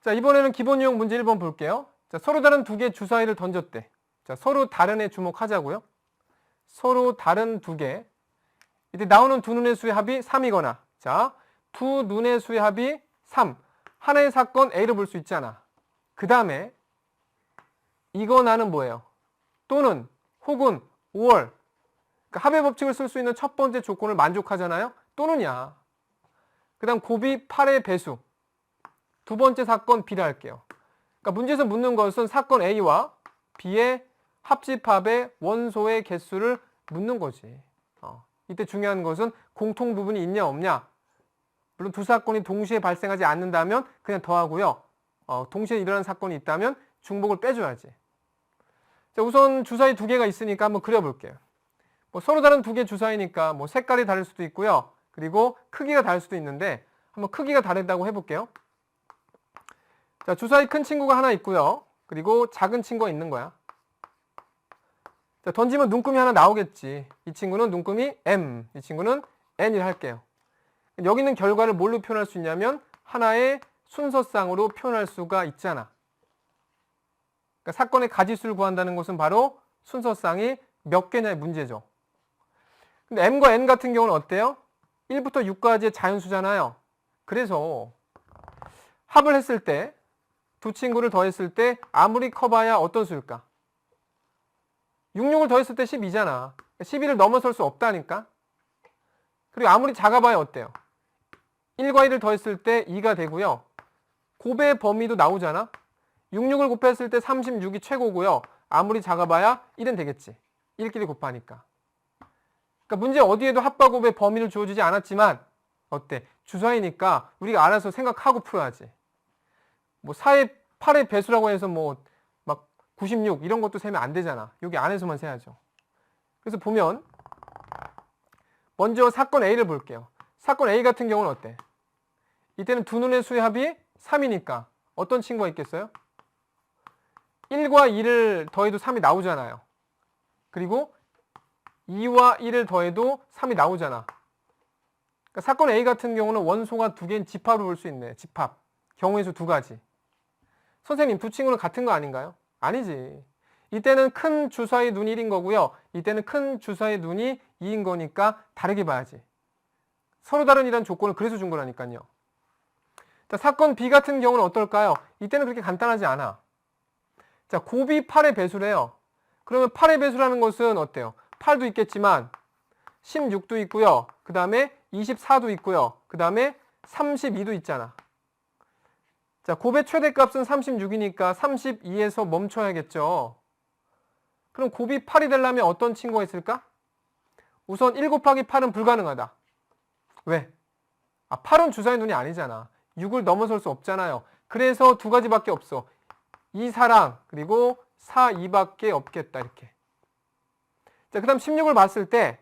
자, 이번에는 기본 유형 문제 1번 볼게요. 자, 서로 다른 두 개의 주사위를 던졌대. 자, 서로 다른 애 주목하자고요. 서로 다른 두 개. 이때 나오는 두 눈의 수의 합이 3이거나, 자, 두 눈의 수의 합이 3. 하나의 사건 A를 볼수 있잖아. 그 다음에 이거 나는 뭐예요? 또는 혹은 5월. 그러니까 합의 법칙을 쓸 수 있는 첫 번째 조건을 만족하잖아요. 또는이야. 그 다음 곱이 8의 배수. 두 번째 사건 B를 할게요. 그러니까 문제에서 묻는 것은 사건 A와 B의 합집합의 원소의 개수를 묻는 거지. 어. 이때 중요한 것은 공통 부분이 있냐 없냐. 물론 두 사건이 동시에 발생하지 않는다면 그냥 더하고요. 어, 동시에 일어난 사건이 있다면 중복을 빼줘야지. 자, 우선 주사위 두 개가 있으니까 한번 그려볼게요. 뭐 서로 다른 두 개 주사위니까 뭐 색깔이 다를 수도 있고요. 그리고 크기가 다를 수도 있는데 한번 크기가 다르다고 해볼게요. 자, 주사위 큰 친구가 하나 있고요. 그리고 작은 친구가 있는 거야. 자, 던지면 눈금이 하나 나오겠지. 이 친구는 눈금이 M, 이 친구는 N이라 할게요. 여기 있는 결과를 뭘로 표현할 수 있냐면 하나의 순서상으로 표현할 수가 있잖아. 그러니까 사건의 가지수를 구한다는 것은 바로 순서상이 몇 개냐의 문제죠. 근데 m과 n 같은 경우는 어때요? 1부터 6까지의 자연수잖아요. 그래서 합을 했을 때 두 친구를 더했을 때 아무리 커봐야 어떤 수일까? 66을 더했을 때 12잖아. 12를 넘어설 수 없다니까. 그리고 아무리 작아봐야 어때요? 1과 1을 더했을 때 2가 되고요. 곱의 범위도 나오잖아. 66을 곱했을 때 36이 최고고요. 아무리 작아봐야 1은 되겠지. 1끼리 곱하니까. 그러니까 문제 어디에도 합과 곱의 범위를 주어주지 않았지만 어때? 주사위니까 우리가 알아서 생각하고 풀어야지. 뭐 4의 8의 배수라고 해서 뭐 막 96 이런 것도 세면 안 되잖아. 여기 안에서만 세야죠. 그래서 보면 먼저 사건 A를 볼게요. 사건 A 같은 경우는 어때? 이때는 두 눈의 수의 합이 3이니까 어떤 친구가 있겠어요? 1과 2를 더해도 3이 나오잖아요. 그리고 2와 1을 더해도 3이 나오잖아. 그러니까 사건 A 같은 경우는 원소가 두 개인 집합을 볼 수 있네. 집합. 경우의 수 두 가지. 선생님, 두 친구는 같은 거 아닌가요? 아니지. 이때는 큰 주사위 눈이 1인 거고요. 이때는 큰 주사위 눈이 2인 거니까 다르게 봐야지. 서로 다른 이란 조건을 그래서 준 거라니까요. 자, 사건 B 같은 경우는 어떨까요? 이때는 그렇게 간단하지 않아. 자, 곱이 8의 배수래요. 그러면 8의 배수라는 것은 어때요? 8도 있겠지만 16도 있고요. 그 다음에 24도 있고요. 그 다음에 32도 있잖아. 자, 곱의 최대값은 36이니까 32에서 멈춰야겠죠. 그럼 곱이 8이 되려면 어떤 친구가 있을까? 우선 1 곱하기 8은 불가능하다. 왜? 아, 8은 주사위 눈이 아니잖아. 6을 넘어설 수 없잖아요. 그래서 두 가지밖에 없어. 2, 4랑 그리고 4, 2밖에 없겠다. 이렇게. 자, 그 다음 16을 봤을 때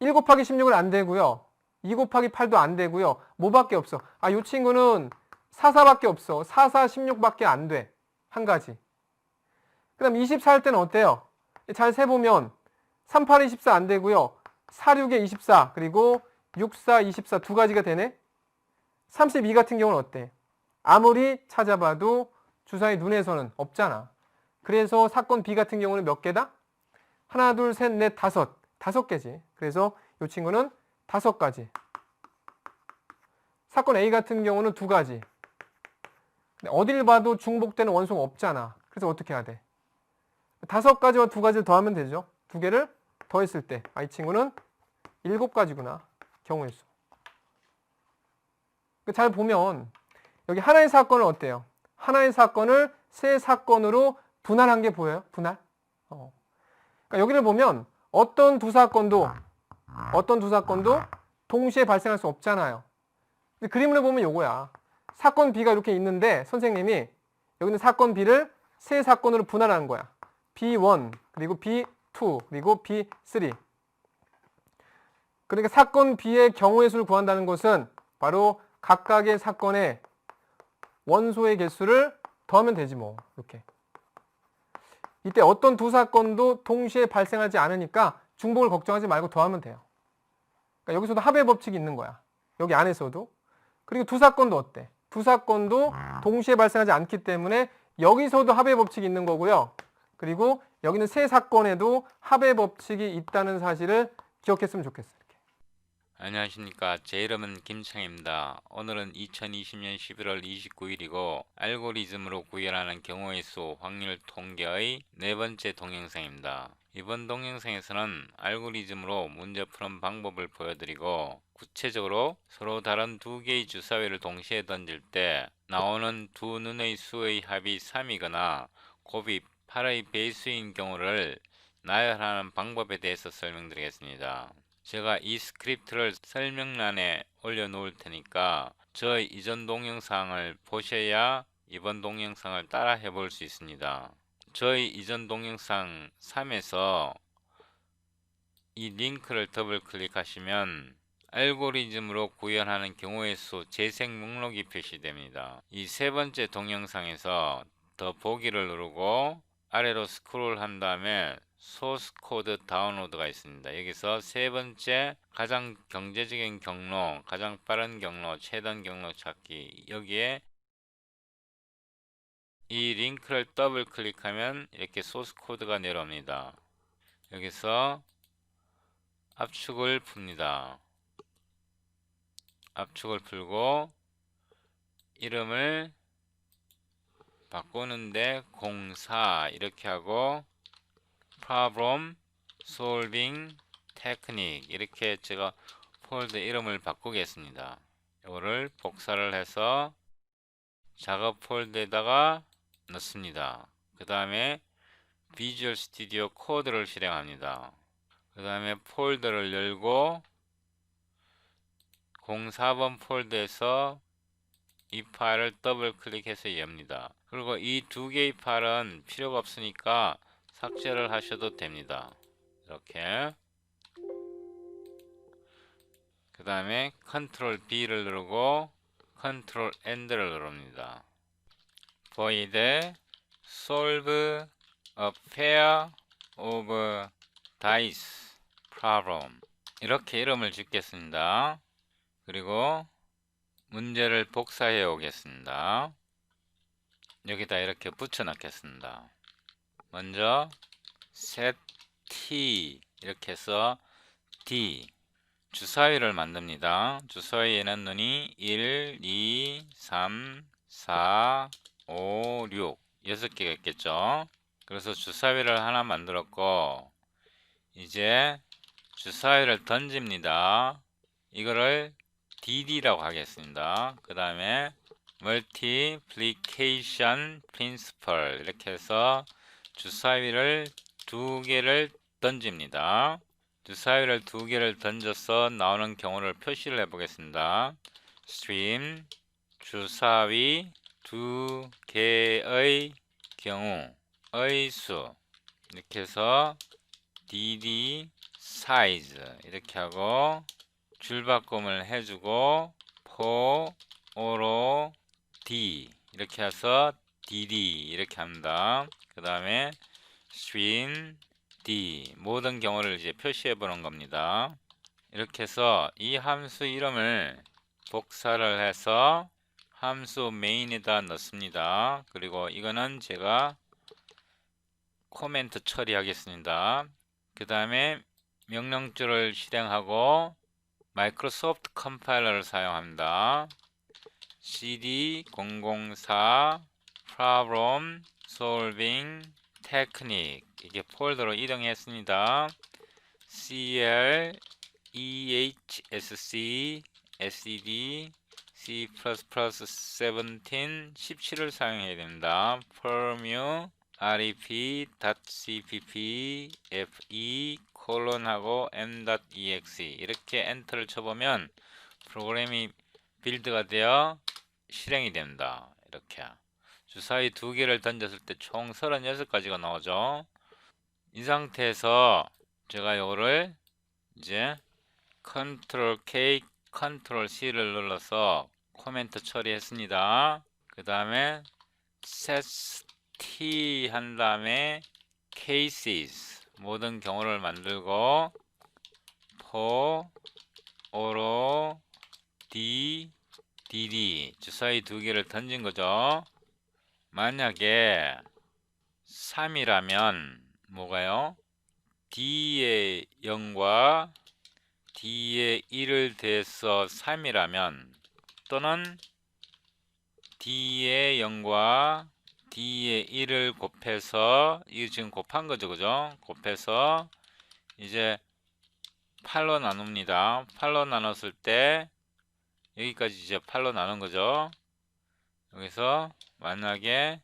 1 곱하기 16은 안 되고요. 2 곱하기 8도 안 되고요. 뭐밖에 없어? 아, 이 친구는 4, 4밖에 없어. 4, 4, 16밖에 안 돼. 한 가지. 그 다음 24할 때는 어때요? 잘 세보면 3, 8, 24 안 되고요. 4, 6에 24 그리고 6, 4, 24 두 가지가 되네. 32 같은 경우는 어때? 아무리 찾아봐도 주사위 눈에서는 없잖아. 그래서 사건 B 같은 경우는 몇 개다? 하나, 둘, 셋, 넷, 다섯. 다섯 개지. 그래서 이 친구는 다섯 가지. 사건 A 같은 경우는 두 가지. 어딜 봐도 중복되는 원소가 없잖아. 그래서 어떻게 해야 돼? 다섯 가지와 두 가지를 더하면 되죠. 두 개를 더했을 때, 아, 이 친구는 일곱 가지구나. 경우의 수. 그잘 보면 여기 하나의 사건을 어때요? 하나의 사건을 세 사건으로 분할한 게 보여요? 분할? 어. 그러니까 여기를 보면 어떤 두 사건도 어떤 두 사건도 동시에 발생할 수 없잖아요. 근데 그림을 보면 요거야. 사건 B가 이렇게 있는데 선생님이 여기는 사건 B를 세 사건으로 분할하는 거야. B1 그리고 B2 그리고 B3 그러니까 사건 B의 경우의 수를 구한다는 것은 바로 각각의 사건의 원소의 개수를 더하면 되지 뭐 이렇게. 이때 어떤 두 사건도 동시에 발생하지 않으니까 중복을 걱정하지 말고 더하면 돼요. 그러니까 여기서도 합의 법칙이 있는 거야. 여기 안에서도. 그리고 두 사건도 어때? 두 사건도 동시에 발생하지 않기 때문에 여기서도 합의 법칙이 있는 거고요. 그리고 여기는 세 사건에도 합의 법칙이 있다는 사실을 기억했으면 좋겠어요. 이렇게. 안녕하십니까. 제 이름은 김창입니다. 오늘은 2020년 11월 29일이고 알고리즘으로 구현하는 경우의 수 확률 통계의 네 번째 동영상입니다. 이번 동영상에서는 알고리즘으로 문제 푸는 방법을 보여드리고 구체적으로 서로 다른 두 개의 주사위를 동시에 던질 때 나오는 두 눈의 수의 합이 3이거나 곱이 8의 배수인 경우를 나열하는 방법에 대해서 설명드리겠습니다. 제가 이 스크립트를 설명란에 올려놓을 테니까 저 이전 동영상을 보셔야 이번 동영상을 따라 해볼 수 있습니다. 저희 이전 동영상 3에서 이 링크를 더블 클릭하시면 알고리즘으로 구현하는 경우의 수 재생 목록이 표시됩니다. 이 세 번째 동영상에서 더 보기를 누르고 아래로 스크롤 한 다음에 소스 코드 다운로드가 있습니다. 여기서 세 번째 가장 경제적인 경로, 가장 빠른 경로, 최단 경로 찾기 여기에 이 링크를 더블 클릭하면 이렇게 소스 코드가 내려옵니다. 여기서 압축을 풉니다. 압축을 풀고 이름을 바꾸는데 04 이렇게 하고 problem solving technique 이렇게 제가 폴더 이름을 바꾸겠습니다. 이거를 복사를 해서 작업 폴더에다가 넣습니다. 그 다음에 비주얼 스튜디오 코드를 실행합니다. 그 다음에 폴더를 열고 04번 폴더에서 이 파일을 더블 클릭해서 엽니다. 그리고 이 두 개의 파일은 필요가 없으니까 삭제를 하셔도 됩니다. 이렇게 그 다음에 컨트롤 B를 누르고 컨트롤 End를 누릅니다. Void solve a pair of dice problem 이렇게 이름을 짓겠습니다. 그리고 문제를 복사해 오겠습니다. 여기다 이렇게 붙여 넣겠습니다. 먼저 set t 이렇게 해서 d 주사위를 만듭니다. 주사위에는 눈이 1, 2, 3, 4, 5, 6 6개가 있겠죠. 그래서 주사위를 하나 만들었고 이제 주사위를 던집니다. 이거를 DD라고 하겠습니다. 그 다음에 multiplication principle 이렇게 해서 주사위를 두 개를 던집니다. 주사위를 두 개를 던져서 나오는 경우를 표시를 해 보겠습니다. stream 주사위 두 개의 경우의 수. 이렇게 해서 dd size. 이렇게 하고 줄바꿈을 해주고 포 오로 d. 이렇게 해서 dd. 이렇게 합니다. 그 다음에 string d. 모든 경우를 이제 표시해 보는 겁니다. 이렇게 해서 이 함수 이름을 복사를 해서 함수 메인에다 넣습니다. 그리고 이거는 제가 코멘트 처리하겠습니다. 그 다음에 명령줄을 실행하고 마이크로소프트 컴파일러를 사용합니다. cd 004 problem solving technique 이게 폴더로 이동했습니다. cl ehsc sed C++ 17 17을 사용해야 됩니다. permu rep.cpp fe 콜론하고 m.exe 이렇게 엔터를 쳐보면 프로그램이 빌드가 되어 실행이 됩니다. 이렇게 주사위 두 개를 던졌을 때 총 36가지가 나오죠. 이 상태에서 제가 이거를 이제 컨트롤 K, 컨트롤 C를 눌러서 코멘트 처리했습니다. 그 다음에 set t 한 다음에 cases 모든 경우를 만들고 for, 오로, d, DD 주사위 두 개를 던진 거죠. 만약에 3이라면 뭐가요? D의 0과 D의 1을 대해서 3이라면 또는 D의 0과 D의 1을 곱해서 이거 지금 곱한 거죠 그죠? 곱해서 이제 8로 나눕니다. 8로 나눴을 때 여기까지 이제 8로 나눈 거죠. 여기서 만약에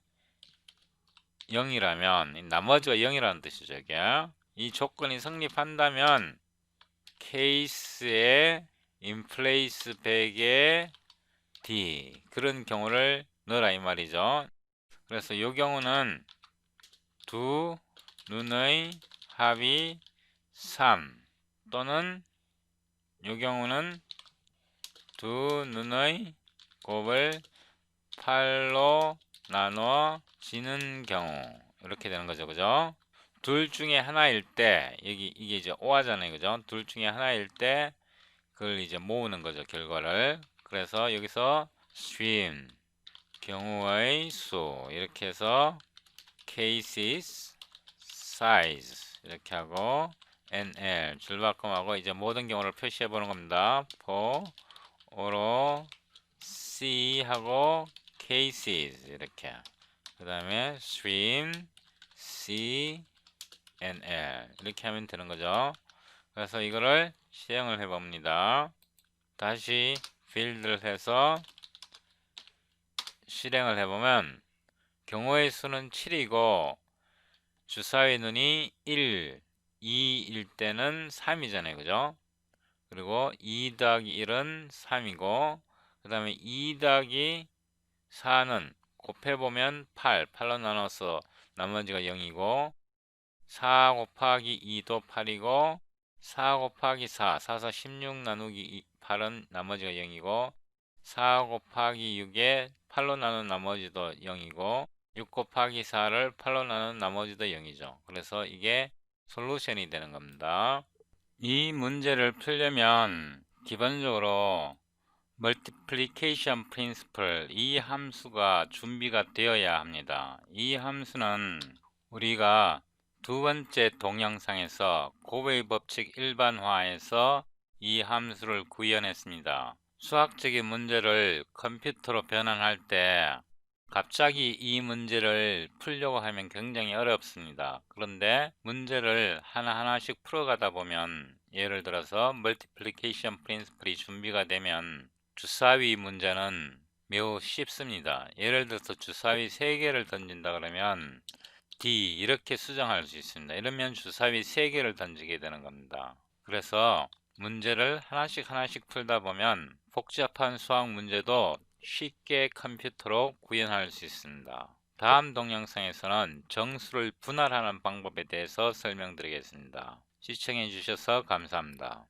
0이라면 나머지가 0이라는 뜻이죠 이게. 이 조건이 성립한다면 케이스에 인플레이스 100에 D 그런 경우를 넣으라 이 말이죠. 그래서 이 경우는 두 눈의 합이 3 또는 이 경우는 두 눈의 곱을 8로 나눠지는 경우 이렇게 되는 거죠. 그죠? 둘 중에 하나일 때 여기 이게 이제 오하잖아요. 그죠? 둘 중에 하나일 때 그걸 이제 모으는 거죠. 결과를. 그래서 여기서 swim 경우의 수 이렇게 해서 cases size 이렇게 하고 nl 줄바꿈하고 이제 모든 경우를 표시해 보는 겁니다. for 오로 c 하고 cases 이렇게 그 다음에 swim c nl 이렇게 하면 되는 거죠. 그래서 이거를 시행을 해 봅니다. 다시 필드를 해서 실행을 해보면 경우의 수는 7이고 주사위 눈이 1, 2일 때는 3이잖아요. 그죠? 그리고 2 더하기 1은 3이고 그 다음에 2 더하기 4는 곱해보면 8, 8로 나눠서 나머지가 0이고 4 곱하기 2도 8이고 4 곱하기 4, 4, 4, 16 나누기 8은 나머지가 0이고 4 곱하기 6에 8로 나눈 나머지도 0이고 6 곱하기 4를 8로 나눈 나머지도 0이죠. 그래서 이게 솔루션이 되는 겁니다. 이 문제를 풀려면 기본적으로 multiplication principle 이 함수가 준비가 되어야 합니다. 이 함수는 우리가 두 번째 동영상에서 곱의 법칙 일반화에서 이 함수를 구현했습니다. 수학적인 문제를 컴퓨터로 변환할 때 갑자기 이 문제를 풀려고 하면 굉장히 어렵습니다. 그런데 문제를 하나하나씩 풀어가다 보면 예를 들어서 multiplication principle이 준비가 되면 주사위 문제는 매우 쉽습니다. 예를 들어서 주사위 3개를 던진다 그러면 D 이렇게 수정할 수 있습니다. 이러면 주사위 3개를 던지게 되는 겁니다. 그래서 문제를 하나씩 하나씩 풀다 보면 복잡한 수학 문제도 쉽게 컴퓨터로 구현할 수 있습니다. 다음 동영상에서는 정수를 분할하는 방법에 대해서 설명드리겠습니다. 시청해 주셔서 감사합니다.